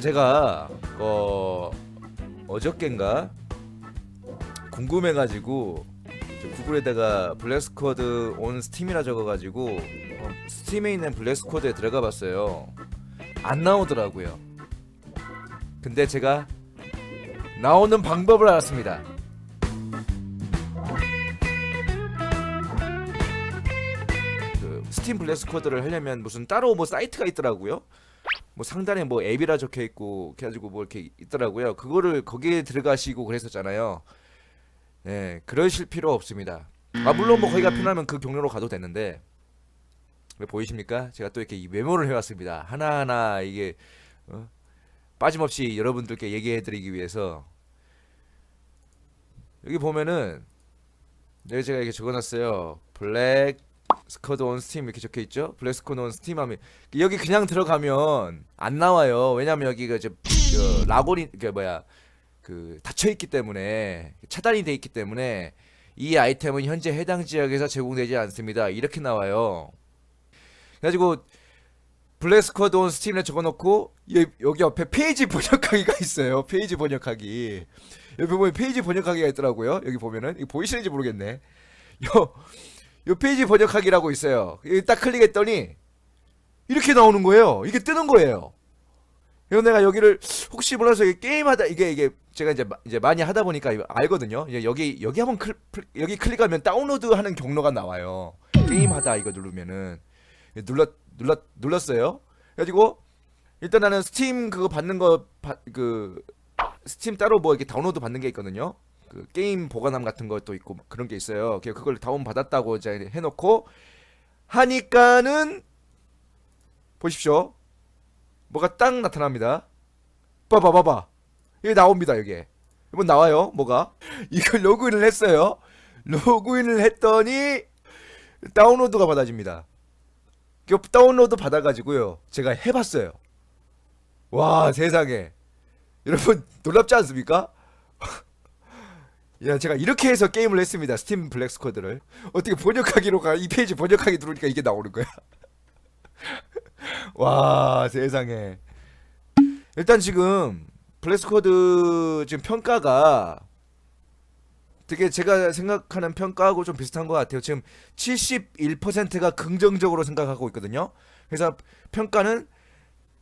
제가 어 어저께인가 궁금해가지고 저 구글에다가 블랙스쿼드 온 스팀이라 적어가지고 어, 스팀에 있는 블랙스쿼드에 들어가봤어요. 안 나오더라고요. 근데 제가 나오는 방법을 알았습니다. 그 스팀 블랙스쿼드를 하려면 무슨 따로 뭐 사이트가 있더라고요. 뭐 상단에 뭐 앱이라 적혀 있고 그래가지고 뭐 이렇게 있더라고요. 그거를 거기에 들어가시고 그랬었잖아요. 네, 그러실 필요 없습니다. 아 물론 뭐 거기가 편하면 그 경로로 가도 되는데 왜 보이십니까? 제가 또 이렇게 이 메모를 해왔습니다. 하나하나 이게 어? 빠짐없이 여러분들께 얘기해드리기 위해서 여기 보면은 여기 제가 이렇게 적어놨어요. 블랙 스쿼드 온 스팀 이렇게 적혀 있죠. 블랙 스쿼드 온 스팀 하면 여기 그냥 들어가면 안 나와요. 왜냐면 여기가 이제 그 라곤이 그 뭐야 그 닫혀 있기 때문에 차단이 돼 있기 때문에 이 아이템은 현재 해당 지역에서 제공되지 않습니다. 이렇게 나와요. 그래가지고 블랙 스쿼드 온 스팀에 적어놓고 여- 여기 옆에 페이지 번역하기가 있어요. 페이지 번역하기. 여기 보면 페이지 번역하기가 있더라고요. 여기 보면은 보이시는지 모르겠네. 요, 요 페이지 번역하기라고 있어요. 딱 클릭했더니 이렇게 나오는 거예요. 이게 뜨는 거예요. 그래서 내가 여기를 혹시 몰라서 게임하다 이게 이게 제가 이제 마- 이제 많이 하다 보니까 알거든요. 여기 여기 한번 클, 클- 여기 클릭하면 다운로드하는 경로가 나와요. 게임하다 이거 누르면은 눌렀 눌렀 눌렀어요. 그래가지고 일단 나는 스팀 그거 받는 거 그 스팀 따로 뭐 이렇게 다운로드 받는 게 있거든요. 그 게임 보관함 같은 것도 있고 막 그런 게 있어요. 그걸 다운 받았다고 이제 해놓고 하니까는 보십시오. 뭐가 딱 나타납니다. 봐봐 봐봐. 여기 나옵니다 여기. 이번 나와요 뭐가? 이걸 로그인을 했어요. 로그인을 했더니 다운로드가 받아집니다. 그 다운로드 받아가지고요. 제가 해봤어요. 와 세상에 여러분 놀랍지 않습니까? 야 제가 이렇게 해서 게임을 했습니다. 스팀 블랙 스쿼드를 어떻게 번역하기로 가 이 페이지 번역하기 누르니까 이게 나오는 거야. 와 세상에 일단 지금 블랙 스쿼드 지금 평가가 되게 제가 생각하는 평가하고 좀 비슷한 것 같아요. 지금 71%가 긍정적으로 생각하고 있거든요. 그래서 평가는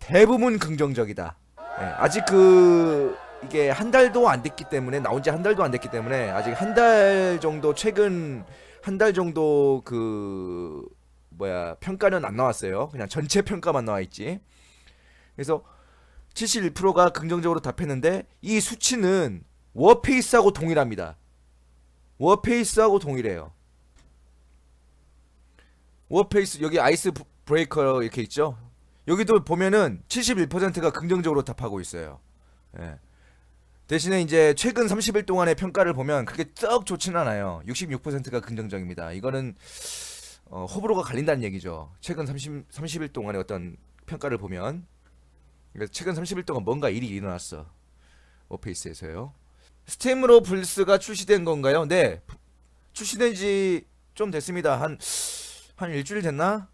대부분 긍정적이다. 예, 아직 그 이게 한 달도 안 됐기 때문에 나온 지 한 달도 안 됐기 때문에 아직 한 달 정도 최근 한 달 정도 그 뭐야 평가는 안 나왔어요. 그냥 전체 평가만 나와 있지. 그래서 71%가 긍정적으로 답했는데 이 수치는 워페이스하고 동일합니다. 워페이스하고 동일해요. 워페이스 여기 아이스 브- 브레이커 이렇게 있죠. 여기도 보면은 71%가 긍정적으로 답하고 있어요. 예. 대신에 이제 최근 30일 동안의 평가를 보면 그렇게 썩 좋지는 않아요. 66%가 긍정적입니다. 이거는 어, 호불호가 갈린다는 얘기죠. 최근 30, 30일 동안의 어떤 평가를 보면 그러니까 최근 30일 동안 뭔가 일이 일어났어. 워페이스에서요. 스팀으로 블스가 출시된 건가요? 네. 출시된 지 좀 됐습니다. 한, 한 일주일 됐나?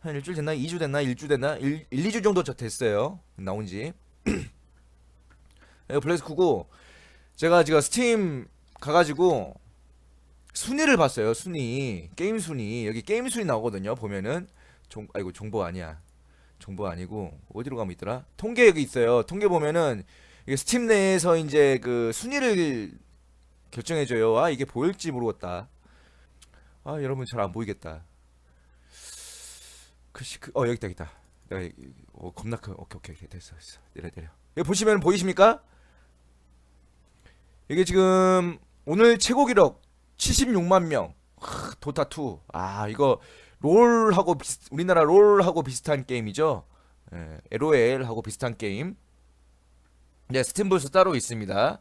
한 일주일 됐나? 2주 됐나? 1주 됐나? 1, 1 2주 정도 저 됐어요. 나온 지. 예, 블레스 쿠고 제가 지금 스팀 가가지고 순위를 봤어요. 순위. 게임 순위. 여기 게임 순위 나오거든요. 보면은 종 아이고 정보 아니야. 정보 아니고 어디로 가면 있더라? 통계 여기 있어요. 통계 보면은 이게 스팀 내에서 이제 그 순위를 결정해줘요. 아 이게 보일지 모르겠다. 아 여러분 잘 안 보이겠다. 글씨 그, 어 여기 있다 여기 있다. 내가 이- 어, 겁나 큰 오케이 오케이 됐어 됐어 내려 내려. 여기 보시면 보이십니까? 이게 지금 오늘 최고 기록 76만 명. 하, 도타 2. 아 이거 롤하고 비슷, 우리나라 롤하고 비슷한 게임이죠. 예, LOL하고 비슷한 게임. 네, 스팀블스 따로 있습니다.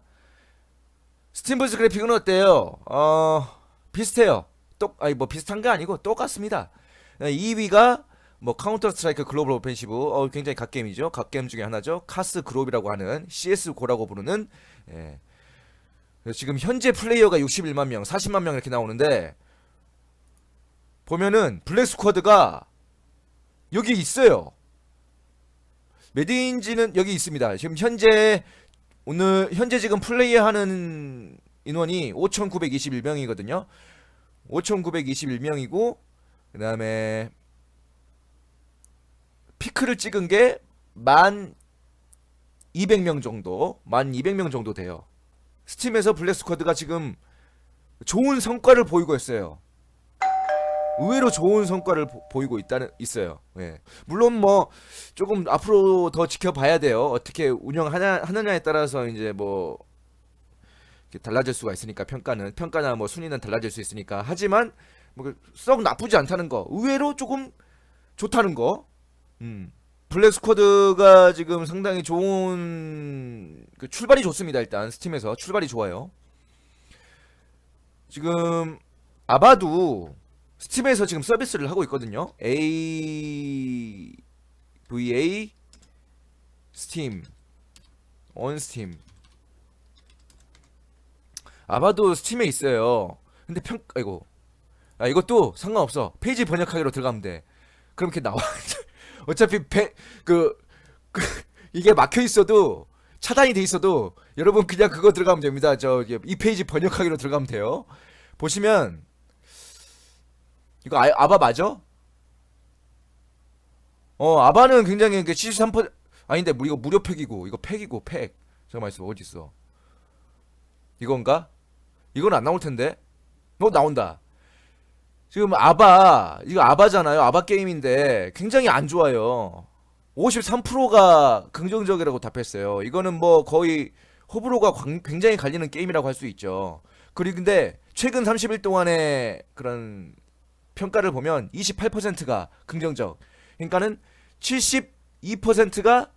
스팀블스 그래픽은 어때요? 어, 비슷해요. 똑, 아니 뭐 비슷한 게 아니고 똑같습니다. 2위가 뭐 카운터 스트라이크 글로벌 오펜시브, 어, 굉장히 갓게임이죠. 갓게임 중에 하나죠. 카스 그룹이라고 하는 CS고라고 부르는 예. 지금 현재 플레이어가 61만 명, 40만 명 이렇게 나오는데 보면은 블랙 스쿼드가 여기 있어요. 메드인지는 여기 있습니다. 지금 현재 오늘 현재 지금 플레이하는 인원이 5,921명이거든요. 5,921명이고 그다음에 피크를 찍은 게 만 200명 정도, 만 200명 정도 돼요. 스팀에서 블랙스쿼드가 지금 좋은 성과를 보이고 있어요. 의외로 좋은 성과를 보, 이고 있다는 있어요. 예. 물론 뭐 조금 앞으로 더 지켜봐야 돼요. 어떻게 운영하냐 하느냐에 따라서 이제 뭐 달라질 수가 있으니까 평가는 평가나 뭐 순위는 달라질 수 있으니까 하지만 뭐썩 나쁘지 않다는 거 의외로 조금 좋다는 거. 음. 블랙 스쿼드가 지금 상당히 좋은 그 출발이 좋습니다. 일단 스팀에서 출발이 좋아요. 지금 아바도 스팀에서 지금 서비스를 하고 있거든요. A VA 스팀 온 스팀 아바도 스팀에 있어요. 근데 평 아이고 아 이것도 상관없어. 페이지 번역하기로 들어가면 돼. 그럼 이렇게 나와. 어차피 배, 그, 그 이게 막혀 있어도 차단이 돼 있어도 여러분 그냥 그거 들어가면 됩니다. 저 이 페이지 번역하기로 들어가면 돼요. 보시면 이거 아, 아바 맞아? 어 아바는 굉장히 그73% 아닌데 뭐 이거 무료 팩이고 이거 팩이고 팩 잠깐만 있어 어디 있어 이건가? 이건 안 나올 텐데 어 나온다 지금 아바 이거 아바잖아요 아바 게임인데 굉장히 안 좋아요 53%가 긍정적이라고 답했어요. 이거는 뭐 거의 호불호가 광- 굉장히 갈리는 게임이라고 할 수 있죠. 그리고 근데 최근 30일 동안의 그런 평가를 보면 28%가 긍정적. 그러니까는 72%가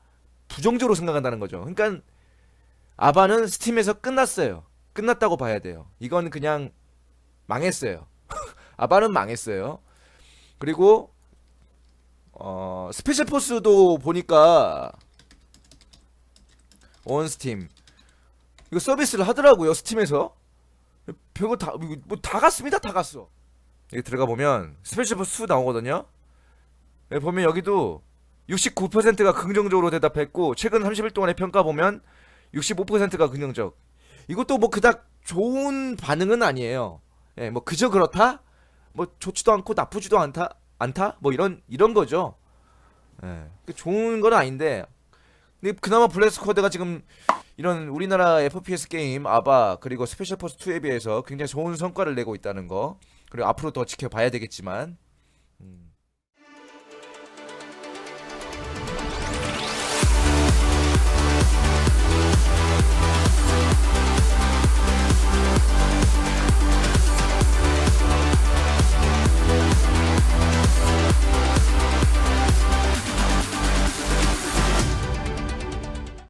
부정적으로 생각한다는 거죠. 그러니까 아바는 스팀에서 끝났어요. 끝났다고 봐야 돼요. 이건 그냥 망했어요. 아바는 망했어요. 그리고 어 스페셜 포스도 보니까 온 스팀. 이거 서비스를 하더라고요 스팀에서. 별거 다 뭐 다 갔습니다 다 갔어. 여기 들어가 보면 스페셜 포스 2 나오거든요. 여기 보면 여기도 69%가 긍정적으로 대답했고 최근 30일 동안의 평가 보면 65%가 긍정적. 이것도 뭐 그닥 좋은 반응은 아니에요. 예, 뭐 그저 그렇다? 뭐 좋지도 않고 나쁘지도 않다 않다 뭐 이런 이런 거죠. 예. 그 좋은 건 아닌데 근데 그나마 블랙 스쿼드가 지금 이런 우리나라 FPS 게임 아바 그리고 스페셜 포스 2에 비해서 굉장히 좋은 성과를 내고 있다는 거 그리고 앞으로 더 지켜봐야 되겠지만